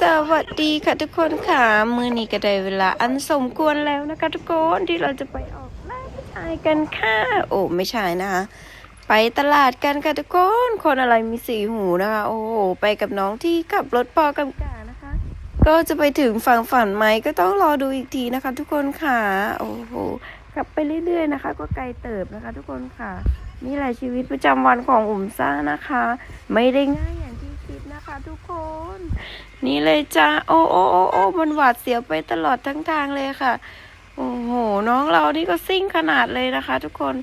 สวัสดีค่ะทุกคนค่ะ มือนี้ก็ได้เวลาอันสมควรแล้วนะคะ ทุกคนที่เราจะไปออกล่าผู้ชายกันค่ะ โอ้ไม่ใช่นะคะ ไปตลาดกันค่ะทุกคน คนอะไรมีสีหูนะคะ โอ้โหไปกับน้องที่ขับรถปอกำกานะคะ ก็จะไปถึงฝั่งฝันไหมก็ต้องรอดูอีกทีนะคะ ทุกคนค่ะ โอ้โหขับไปเรื่อย ๆนะคะ ก็ไกลเติบนะคะ ทุกคนค่ะนี่แหละชีวิตประจำวันของอุ๋มซ่านะคะ ไม่ได้ง่าย นะคะทุกคน นี่เลยจ้าโอ้โอ้โอ้โอ้มันหวาดเสียวไปตลอดทั้งทางเลยค่ะ โอ้โห น้องเรานี่ก็ซิ่งขนาดเลยนะคะ ทุกคน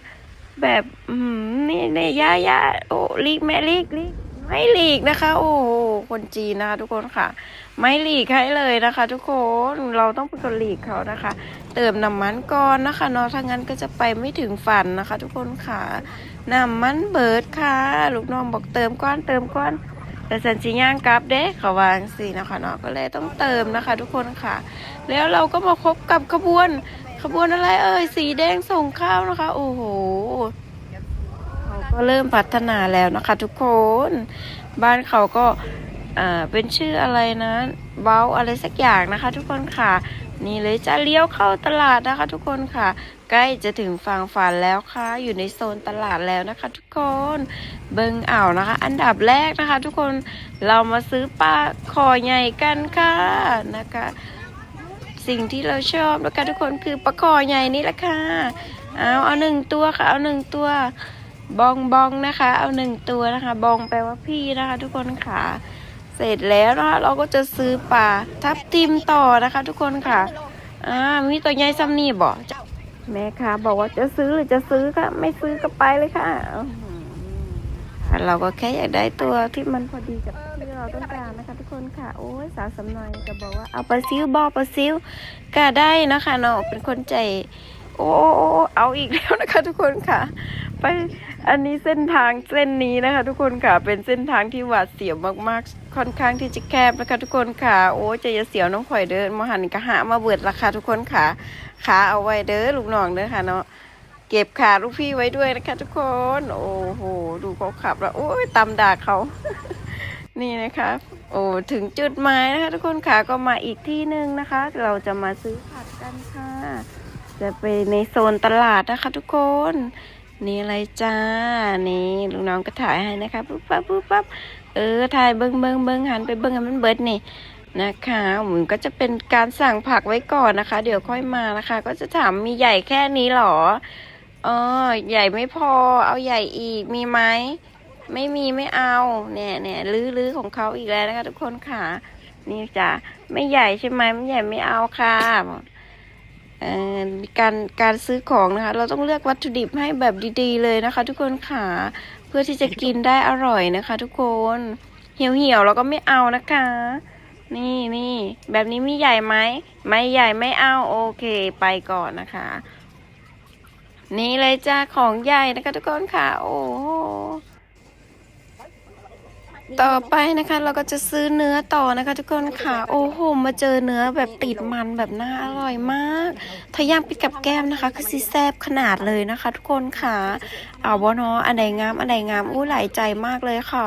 แบบอืมนี่นี่ย่าย่าโอ้ลีกแม่ลีกลีกไม่หลีกนะคะ โอ้โหคนจีนนะคะทุกคนค่ะ ไม่หลีกให้เลยนะคะ ทุกคนเราต้องเป็นคนหลีกเขานะคะ เติมน้ำมันก่อนนะคะเนาะถ้างั้นก็จะไปไม่ถึงฝันนะคะ ทุกคนค่ะน้ำมันเบิดค่ะ ลูกน้องบอกเติมก้อนเติมก้อน แต่สันจิย่างกลับเด้เขาวางสินะคะเนาะก็เลยต้องเติมนะคะ ทุกคนค่ะ แล้วเราก็มาพบกับขบวนขบวนอะไรเอ่ยสีแดงส่งข้าวนะคะ โอ้โหเขาก็เริ่มพัฒนาแล้วนะคะ ทุกคนบ้านเขาก็อ่าเป็นชื่ออะไรนะเบ้าอะไรสักอย่างนะคะ ทุกคนค่ะ นี่เลยจะเลี้ยวเข้าตลาดนะคะทุกคนค่ะ ใกล้จะถึงฝั่งฝันแล้วค่ะ อยู่ในโซนตลาดแล้วนะคะทุกคนเบิงอ่าวนะคะ อันดับแรกนะคะ ทุกคนเรามาซื้อปลาคอใหญ่กันค่ะนะคะ สิ่งที่เราชอบนะคะทุกคนคือปลาคอใหญ่นี่แหละค่ะเอาเอาหนึ่งตัวค่ะ เอาหนึ่งตัวบองบองนะคะ เอาหนึ่งตัวนะคะ บองแปลว่าพี่นะคะ ทุกคนค่ะ เสร็จแล้วนะคะเราก็จะซื้อปลาทับทิมต่อนะคะ ทุกคนค่ะอ่ามีตัวใหญ่ซ้ำนี่บอกแม่ค่ะบอกว่าจะซื้อหรือจะซื้อค่ะ ไม่ซื้อก็ไปเลยค่ะเราก็แค่อยากได้ตัวที่มันพอดีกับที่เราต้องการนะคะทุกคนค่ะ โอ้ยสาวสำนอยก็บอกว่าเอาปลาซิวบอปลาซิวก็ได้นะคะเนาะเป็นคนใจ โอ้เอาอีกแล้วนะคะ ทุกคนค่ะ ไป อันนี้เส้นทางเส้นนี้นะคะ ทุกคนค่ะ เป็นเส้นทางที่หวาดเสียวมากๆ ค่อนข้างที่จะแคบนะคะ ทุกคนค่ะ โอ้ใจะอย่าเสียวน้องข่อยเด้อมาหันกะหามาเบิดราคาทุกคนค่ะขาเอาไว้เด้อลูกน้องเด้อค่ะเนาะเก็บขาลูกพี่ไว้ด้วยนะคะ ทุกคน โอ้โหดูเขาขับแล้วโอ้ยตำด่าเขานี่นะคะโอ้ถึงจุดหมายนะคะ ทุกคนค่ะก็มาอีกที่หนึ่งนะคะ เราจะมาซื้อผักกันค่ะ จะไปในโซนตลาดนะคะ ทุกคน นี่อะไรจ้า นี่ลูกน้องก็ถ่ายให้นะคะปุ๊บปั๊บปุ๊บปั๊บเออถ่ายเบิ้งเบิ้งเบิ้งหันไปเบิ้งให้มันเบิดนี่นะคะหมันก็จะเป็นการสั่งผักไว้ก่อนนะคะ เดี๋ยวค่อยมานะคะ ก็จะถามมีใหญ่แค่นี้หรออ๋อใหญ่ไม่พอ เอาใหญ่อีกมีไหมไม่มีไม่เอาเนี่ยเนี่ยลื้อลื้อของเขาอีกแล้วนะคะ ทุกคนค่ะ นี่จ้ะไม่ใหญ่ใช่ไหมไม่ใหญ่ไม่เอาค่ะ การการซื้อของนะคะ เราต้องเลือกวัตถุดิบให้แบบดีๆ เลยนะคะ ทุกคนค่ะ เพื่อที่จะกินได้อร่อยนะคะ ทุกคนเหี่ยวเหี่ยวๆเราก็ไม่เอานะคะ นี่นี่แบบนี้มีใหญ่ไหมไม่ใหญ่ไม่เอาโอเคไปก่อนนะคะ นี่เลยจ้าของใหญ่นะคะ ทุกคนค่ะ โอ้ ต่อไปนะคะเราก็จะซื้อเนื้อต่อนะคะทุกคนค่ะ โอ้โห มาเจอเนื้อแบบติดมันแบบน่าอร่อยมากทะย่างปิดกับแก้มนะคะ คือซีแซบขนาดเลยนะคะ ทุกคนค่ะเอาวะเนาะอันไหนงามอันไหนงามอู้หลายใจมากเลยค่ะ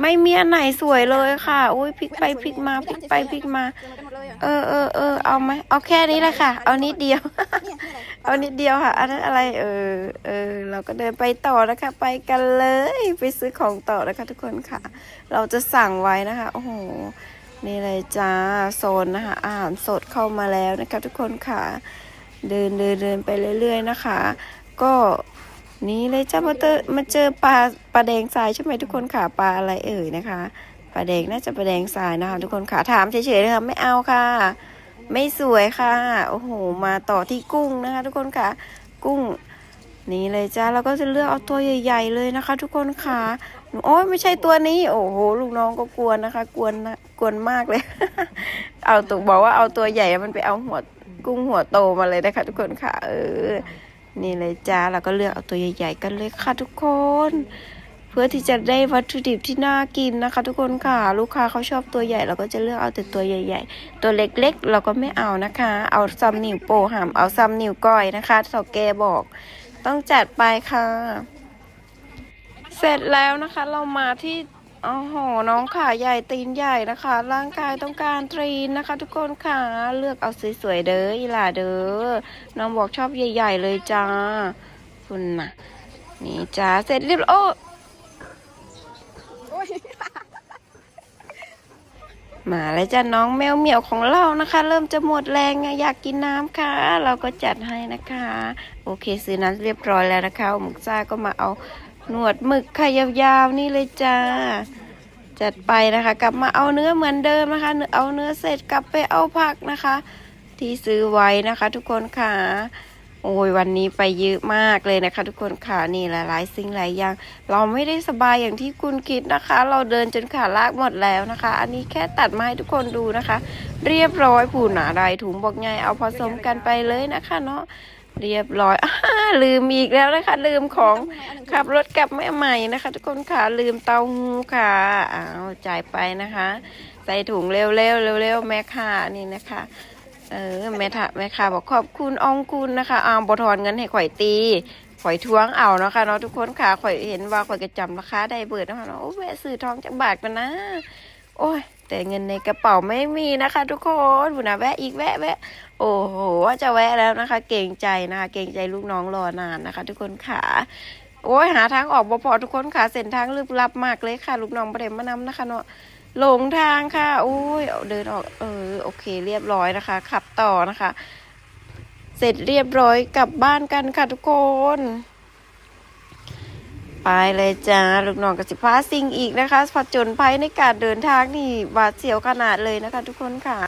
ไม่มีอันไหนสวยเลยค่ะ อุ้ยพลิกไปพลิกมาพลิกไปพลิกมา เออเออเออเอาไหมเอาแค่นี้แหละค่ะ เอานิดเดียวเอานิดเดียวค่ะ อันนั้นอะไร เออ เออ เราก็เดินไปต่อนะคะ ไปกันเลย ไปซื้อของต่อนะคะทุกคนค่ะ เราจะสั่งไว้นะคะ โอ้โห นี่เลยจ้า โซนนะคะ อาหารสดเข้ามาแล้วนะคะทุกคนค่ะ เดินเดินเดินไปเรื่อย ๆ นะคะ ก็นี่เลยจ้ามาเจอมาเจอปลาปลาแดงทรายใช่ไหมทุกคนค่ะ ปลาอะไรเอ่ยนะคะ ปลาแดงน่าจะปลาแดงทรายนะคะ ทุกคนค่ะถามเฉยๆนะคะไม่เอาค่ะ ไม่สวยค่ะ โอ้โห มาต่อที่กุ้งนะคะ ทุกคนค่ะ กุ้งนี่เลยจ้าเราก็จะเลือกเอาตัวใหญ่ ๆ เลยนะคะ ทุกคนค่ะหนูโอ้ยไม่ใช่ตัวนี้ โอ้โหลูกน้องก็กวนนะคะ กวนนะกวนมากเลย เอาตัวบอกว่าเอาตัวใหญ่มันไปเอาหัวกุ้งหัวโตมาเลยนะคะ ทุกคนค่ะ เออ นี่เลยจ้าเราก็เลือกเอาตัวใหญ่ ๆ กันเลยค่ะ ทุกคน เพื่อที่จะได้วัตถุดิบที่น่ากินนะคะ ทุกคนค่ะ ลูกค้าเขาชอบตัวใหญ่เราก็จะเลือกเอาแต่ตัวใหญ่ ๆ ตัวเล็กๆ เราก็ไม่เอานะคะ เอาซ้ำนิ้วโปหามเอาซ้ำนิ้วก้อยนะคะสาแกบอกต้องจัดไปค่ะ เสร็จแล้วนะคะเรามาที่โอ้โหน้องขาใหญ่ตีนใหญ่นะคะ ร่างกายต้องการตรีนนะคะ ทุกคนค่ะ เลือกเอาสวยๆเด้ออีหล่าเด้อน้องบอกชอบใหญ่ ๆ เลยจ้า คุณน่ะนี่จ้าเสร็จเรียบร้อ ยมาแล้วจ้าน้องแมวเหมียวของเรานะคะ เริ่มจะหมดแรงอะอยากกินน้ำค่ะ เราก็จัดให้นะคะ โอเคซื้อน้ำเรียบร้อยแล้วนะคะหมึกซ่าก็มาเอาหนวดหมึกค่ะยาวๆนี่เลยจ้าจัดไปนะคะ กลับมาเอาเนื้อเหมือนเดิมนะคะ เอาเนื้อเสร็จกลับไปเอาผักนะคะ ที่ซื้อไว้นะคะ ทุกคนค่ะ โอ้ยวันนี้ไปเยอะมากเลยนะคะ ทุกคนค่ะนี่หลายๆสิ่งหลายอย่าง เราไม่ได้สบายอย่างที่คุณคิดนะคะ เราเดินจนขาลากหมดแล้วนะคะ อันนี้แค่ตัดมาให้ทุกคนดูนะคะ เรียบร้อยผูหนาได้ถุงบอกไงเอาผสมกันไปเลยนะคะเนาะเรียบร้อยอลืมอีกแล้วนะคะ ลืมของขับรถกลับไม่ใหม่นะคะ ทุกคนค่ะลืมเตาหูค่ะอ้าวจ่ายไปนะคะ ใส่ถุงเร็วๆเร็วๆแม่ค่ะนี่นะคะ เออแม่ค่ะแม่ค่ะบอกขอบคุณองคุณนะคะอ้าวบทอนเงินให้ข่อยตี ข่อยทวงเอาเนาะค่ะเนาะทุกคนค่ะข่อยเห็นว่าข่อยก็จำราคาได้เบิดนะคะเนาะโอ้แวะซื้อทองจากบาทกันนะ โอ้ยแต่เงินในกระเป๋าไม่มีนะคะ ทุกคนบุนะแวะอีกแวะแวะ โอ้โหว่าจะแวะแล้วนะคะ เกรงใจนะคะเกรงใจลูกน้องรอนานนะคะ ทุกคนค่ะโอ้ยหาทางออกบ่พอทุกคนค่ะเส้นทางลึกลับมากเลยค่ะ ลูกน้องประเด็นมานำนะคะเนาะ หลงทางค่ะอุ้ยเดินออก เออ โอเค เรียบร้อยนะคะ ขับต่อนะคะ เสร็จเรียบร้อยกลับบ้านกันค่ะทุกคน ไปเลยจ้าลูกน้องกับสิพาซิงอีกนะคะผจญภัยในการเดินทางนี่หวาดเสียวขนาดเลยนะคะ ทุกคนค่ะ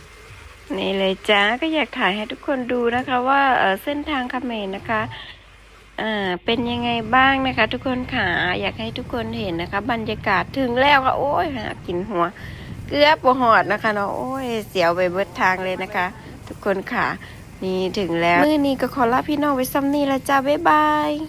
นี่เลยจ้าก็อยากถ่ายให้ทุกคนดูนะคะ ว่าเอ่อเส้นทางเขมรนะคะ อ่าเป็นยังไงบ้างนะคะ ทุกคนขาอยากให้ทุกคนเห็นนะคะ บรรยากาศถึงแล้วค่ะโอ้ยหากินหัว เกือบหอดนะคะเนาะโอ้ยเสียวไปเบิดทางเลยนะคะ ทุกคนขานี่ถึงแล้ว มื้อนี้ก็ขอลาพี่น้องไว้ซ้ำนี้ละจ้าบ๊ายบาย